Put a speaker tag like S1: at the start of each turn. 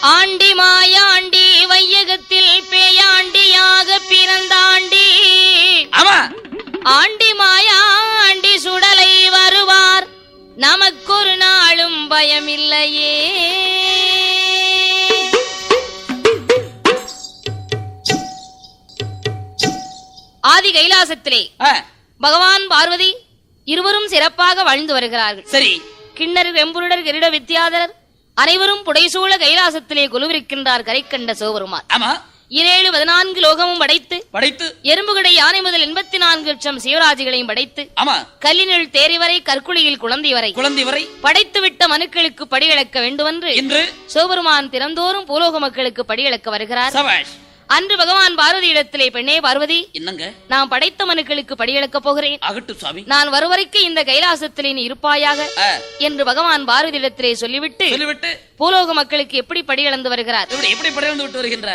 S1: Aunty Mayandi வையகத்தில் பேயாண்டியாக பிறந்தாண்டி. ஆண்டி மாயாண்டி சுடலை வருவார். நமக்கொரு நாளும் பயமில்லையே. ஆதி கைலாசத்திலே பகவான் பார்வதி இருவரும் சிறப்பாக வாழ்ந்து வருகிறார்கள்.
S2: சரி.
S1: கிண்ணர் வெம்புருடர் கிரீட வித்யாதரர் அனைவரும் புடைசூழ கைலாசத்திலே குலுவிருக்கின்றார் கரைக்கண்ட சிவபெருமான்.
S2: ஆமா.
S1: இரேழு பதினான்கு லோகமும் படைத்து
S2: படைத்து.
S1: எறும்புகடை யானை முதல் எண்பத்தி நான்கு லட்சம் சிவராஜிகளையும் படைத்து
S2: ஆமா.
S1: கல்லினில் தேரி வரை கற்குழியில் குழந்தை வரை
S2: குழந்தை வரை.
S1: படைத்துவிட்ட மனுக்களுக்கு படியளக்க வேண்டுமென்று
S2: இன்று
S1: சிவபெருமான் தினந்தோறும் பூலோக மக்களுக்கு படியளக்க வருகிறார்.
S2: சபாஷ்.
S1: அன்று பகவான் பார்வதி இடத்திலே பெண்ணே பார்வதி
S2: என்னங்க?
S1: நான் படைத்த மனுக்களுக்கு படியளக்க போகிறேன்.
S2: ஆகட்டும் சுவாமி.
S1: நான் வருவரைக்கு இந்த கைலாசத்திலே நீ இருப்பாயாக என்று பகவான் பாரதி இடத்திலே சொல்லிவிட்டு
S2: சொல்லிவிட்டு?
S1: பூலோக மக்களுக்கு எப்படி படியளந்து வருகிறார்?
S2: எப்படி படையந்து விட்டு வருகின்ற